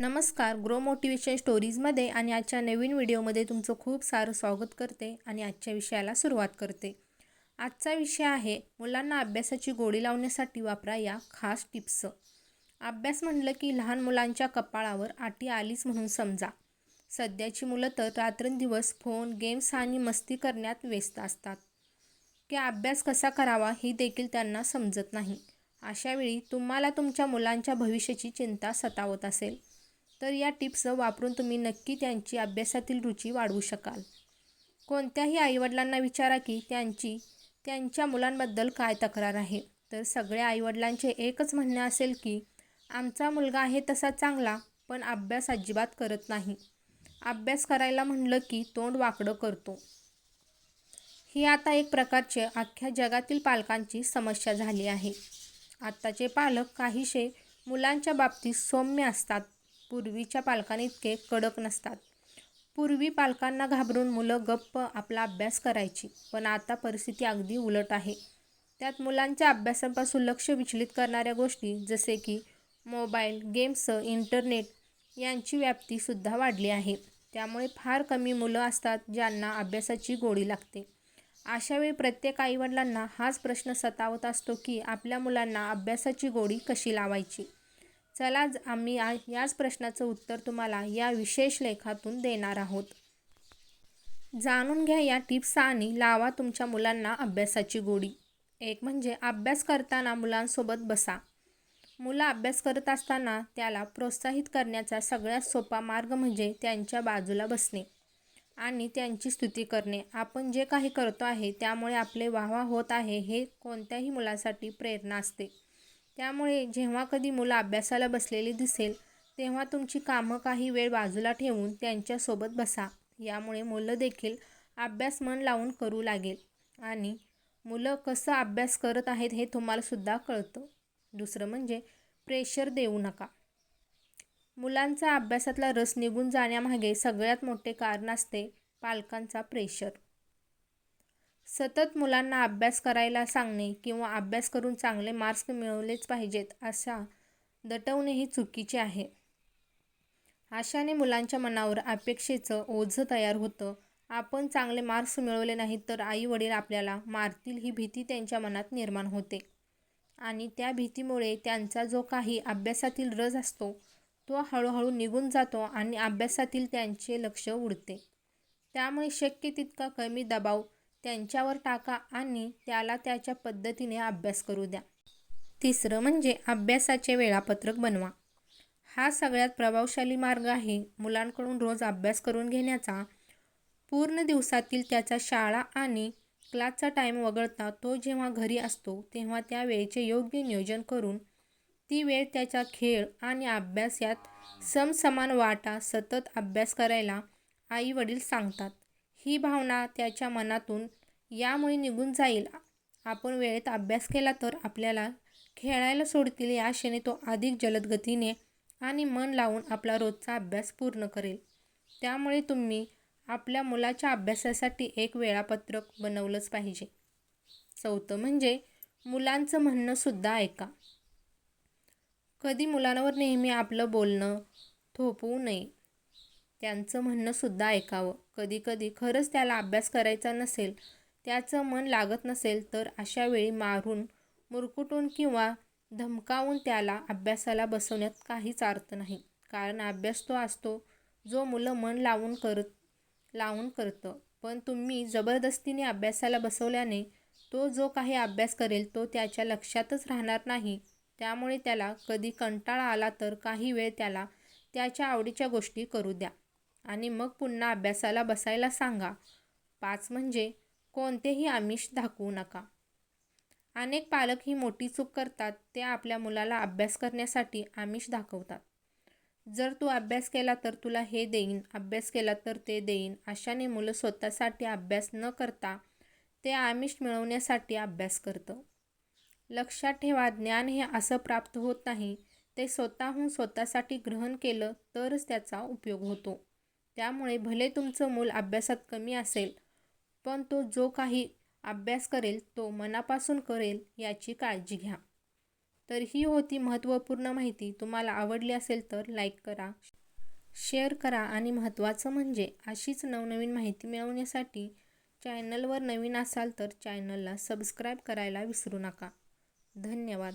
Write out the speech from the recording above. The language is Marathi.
नमस्कार ग्रो मोटिवेशन स्टोरीजमध्ये आणि आजच्या नवीन व्हिडिओमध्ये तुमचं खूप सारं स्वागत करते आणि आजच्या विषयाला सुरुवात करते. आजचा विषय आहे मुलांना अभ्यासाची गोडी लावण्यासाठी वापरा या खास टिप्स. अभ्यास म्हणलं की लहान मुलांच्या कपाळावर आटी आलीच म्हणून समजा. सध्याची मुलं तर रात्रंदिवस फोन गेम्स आणि मस्ती करण्यात व्यस्त असतात. की अभ्यास कसा करावा ही देखील त्यांना समजत नाही. अशावेळी तुम्हाला तुमच्या मुलांच्या भविष्याची चिंता सतावत असेल. तर या टिप्स वापरून तुम्ही नक्की त्यांची अभ्यासातील रुची वाढवू शकाल. कोणत्याही आईवडिलांना विचारा की त्यांची त्यांच्या मुलांबद्दल काय तक्रार आहे. तर सगळ्या आईवडिलांचे एकच म्हणणे असेल की आमचा मुलगा आहे तसा चांगला पण अभ्यास अजिबात करत नाही. अभ्यास करायला म्हणलं की तोंड वाकडं करतो. ही आता एक प्रकारचे अख्ख्या जगातील पालकांची समस्या झाली आहे. आत्ताचे पालक काहीसे मुलांच्या बाबतीत सौम्य असतात पूर्वीच्या पालकांइतके कडक नसतात. पूर्वी पालकांना घाबरून मुलं गप्प आपला अभ्यास करायची पण आता परिस्थिती अगदी उलट आहे. त्यात मुलांच्या अभ्यासापासून लक्ष विचलित करणाऱ्या गोष्टी जसे की मोबाईल गेम्स इंटरनेट यांची व्याप्तीसुद्धा वाढली आहे. त्यामुळे फार कमी मुलं असतात ज्यांना अभ्यासाची गोडी लागते. अशावेळी प्रत्येक आईवडिलांना हाच प्रश्न सतावत असतो की आपल्या मुलांना अभ्यासाची गोडी कशी लावायची? चला आम्ही याच प्रश्नाचं उत्तर तुम्हाला या विशेष लेखातून देणार आहोत. जाणून घ्या या टिप्स आणि लावा तुमच्या मुलांना अभ्यासाची गोडी. एक म्हणजे अभ्यास करताना मुलांसोबत बसा. मुलं अभ्यास करत असताना त्याला प्रोत्साहित करण्याचा सगळ्यात सोपा मार्ग म्हणजे त्यांच्या बाजूला बसणे आणि त्यांची स्तुती करणे. आपण जे काही करतो आहे त्यामुळे आपले वाहवा होत आहे हे कोणत्याही मुलासाठी प्रेरणा असते. त्यामुळे जेव्हा कधी मुलं अभ्यासाला बसलेली दिसेल तेव्हा तुमची कामं काही वेळ बाजूला ठेवून त्यांच्यासोबत बसा. यामुळे मुलं देखील अभ्यास मन लावून करू लागेल. आणि मुलं कसं अभ्यास करत आहेत हे तुम्हालासुद्धा कळतं. दुसरं म्हणजे प्रेशर देऊ नका. मुलांचा अभ्यासातला रस निघून जाण्यामागे सगळ्यात मोठे कारण असते पालकांचा प्रेशर. सतत मुलांना अभ्यास करायला सांगणे किंवा अभ्यास करून चांगले मार्क्स मिळवलेच पाहिजेत अशा दटवणे ही चुकीचे आहे. आशाने मुलांच्या मनावर अपेक्षेचं ओझं तयार होतं. आपण चांगले मार्क्स मिळवले नाहीत तर आई वडील आपल्याला मारतील ही भीती त्यांच्या मनात निर्माण होते. आणि त्या भीतीमुळे त्यांचा जो काही अभ्यासातील रस असतो तो हळूहळू निघून जातो आणि अभ्यासातील त्यांचे लक्ष उडते. त्यामुळे शक्य तितका कमी दबाव त्यांच्यावर टाका आणि त्याला त्याच्या पद्धतीने अभ्यास करू द्या. तिसरं म्हणजे अभ्यासाचे वेळापत्रक बनवा. हा सगळ्यात प्रभावशाली मार्ग आहे. मुलांकडून रोज अभ्यास करून घेण्याचा पूर्ण दिवसातील त्याचा शाळा आणि क्लासचा टाईम वगळता तो जेव्हा घरी असतो तेव्हा त्या वेळेचे योग्य नियोजन करून ती वेळ त्याचा खेळ आणि अभ्यास यात समसमान वाटा सतत अभ्यास करायला आई वडील सांगतात. ही भावना त्याच्या मनातून यामुळे निघून जाईल. आपण वेळेत अभ्यास केला तर आपल्याला खेळायला सोडतील या आशेने तो अधिक जलद गतीने आणि मन लावून आपला रोजचा अभ्यास पूर्ण करेल. त्यामुळे तुम्ही आपल्या मुलाच्या अभ्यासासाठी एक वेळापत्रक बनवलंच पाहिजे. चौथं म्हणजे मुलांचं म्हणणंसुद्धा ऐका. कधी मुलांवर नेहमी आपलं बोलणं थोपवू नये. त्यांचं म्हणणंसुद्धा ऐकावं. कधीकधी खरंच त्याला अभ्यास करायचा नसेल त्याचं मन लागत नसेल तर अशा वेळी मारून मुरकुटून किंवा धमकावून त्याला अभ्यासाला बसवण्यात काहीच अर्थ नाही. कारण अभ्यास तो असतो जो मुलं मन लावून करत लावून करतं. पण तुम्ही जबरदस्तीने अभ्यासाला बसवल्याने तो जो काही अभ्यास करेल तो त्याच्या लक्षातच राहणार नाही. त्यामुळे त्याला कधी कंटाळा आला तर काही वेळ त्याला त्याच्या आवडीच्या गोष्टी करू द्या. आणि मग पुन्हा अभ्यासाला बसायला सांगा. पाच म्हणजे कोणतेही आमिष दाखवू नका. अनेक पालक ही मोठी चूक करतात. ते आपल्या मुलाला अभ्यास करण्यासाठी आमिष दाखवतात. जर तू अभ्यास केला तर तुला हे देईन अभ्यास केला तर ते देईन. अशाने मुलं स्वतःसाठी अभ्यास न करता ते आमिष मिळवण्यासाठी अभ्यास करतं. लक्षात ठेवा ज्ञान हे असं प्राप्त होत नाही. ते स्वतःहून स्वतःसाठी ग्रहण केलं तरच त्याचा उपयोग होतो. त्यामुळे भले तुमचं मूल अभ्यासात कमी असेल पण तो जो काही अभ्यास करेल तो मनापासून करेल याची काळजी घ्या. तर ही होती महत्त्वपूर्ण माहिती. तुम्हाला आवडली असेल तर लाईक करा शेअर करा आणि महत्त्वाचं म्हणजे अशीच नवनवीन माहिती मिळवण्यासाठी चॅनलवर नवीन असाल तर चॅनलला सबस्क्राईब करायला विसरू नका. धन्यवाद.